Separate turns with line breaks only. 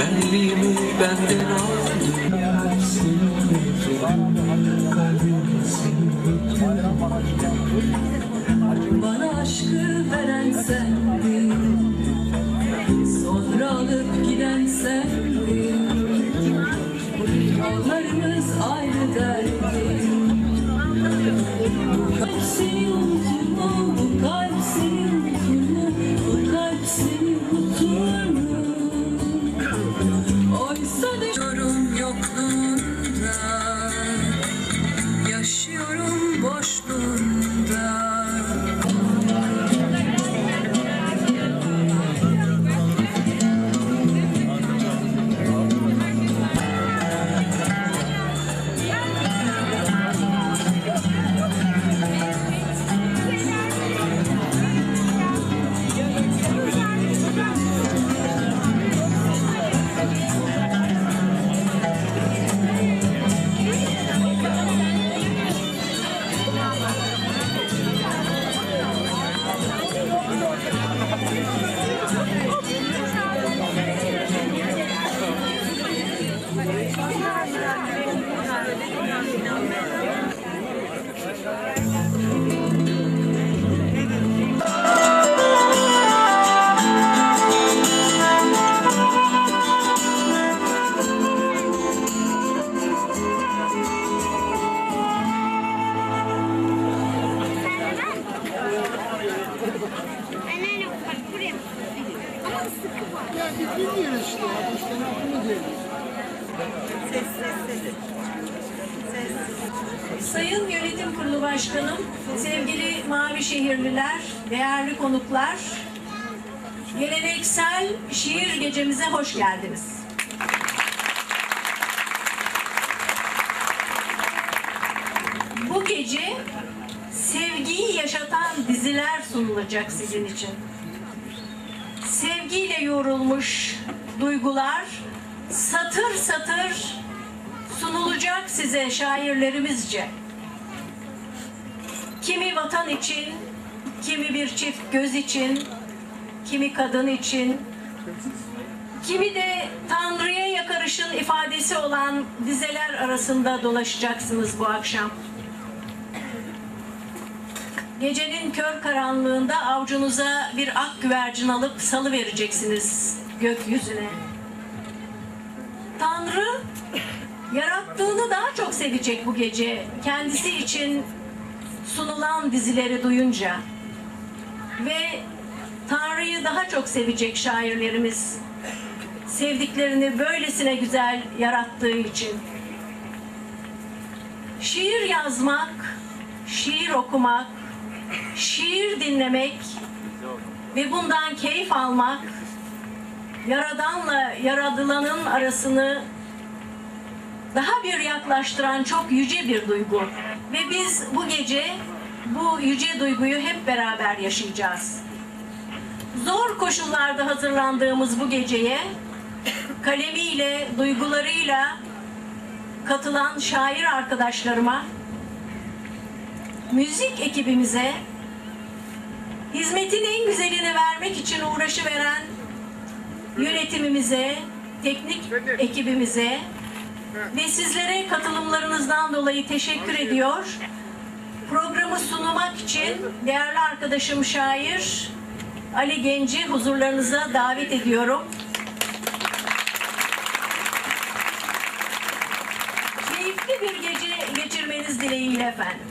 benliğimi benden aldı
Bana aşkı veren sendin Sonra alıp giden sendin Yollarımız ayrı derdin Bu kalp seni unutur mu? Bu kalp seni unutur
bilmiyoruz işte ya. Bu işten aklımız değil.
Sayın Yönetim Kurulu Başkanım, sevgili Mavi Şehirliler, değerli konuklar, geleneksel şiir gecemize hoş geldiniz. Bu gece sevgiyi yaşatan diziler sunulacak sizin için. Sevgiyle yoğrulmuş duygular satır satır sunulacak size şairlerimizce. Kimi vatan için, kimi bir çift göz için, kimi kadın için, kimi de Tanrı'ya yakarışın ifadesi olan dizeler arasında dolaşacaksınız bu akşam. Gecenin kör karanlığında avcunuza bir ak güvercin alıp salı vereceksiniz gökyüzüne. Tanrı yarattığını daha çok sevecek bu gece. Kendisi için sunulan dizileri duyunca. Ve Tanrı'yı daha çok sevecek şairlerimiz. Sevdiklerini böylesine güzel yarattığı için. Şiir yazmak, şiir okumak, şiir dinlemek ve bundan keyif almak Yaradanla yaradılanın arasını daha bir yaklaştıran çok yüce bir duygu. Ve biz bu gece bu yüce duyguyu hep beraber yaşayacağız. Zor koşullarda hazırlandığımız bu geceye kalemiyle, duygularıyla katılan şair arkadaşlarıma, müzik ekibimize, hizmetin en güzelini vermek için uğraşı veren yönetimimize, teknik ekibimize ve sizlere katılımlarınızdan dolayı teşekkür ediyor. Programı sunmak için değerli arkadaşım şair Ali Genci huzurlarınıza davet ediyorum. Keyifli bir gece geçirmeniz dileğiyle efendim.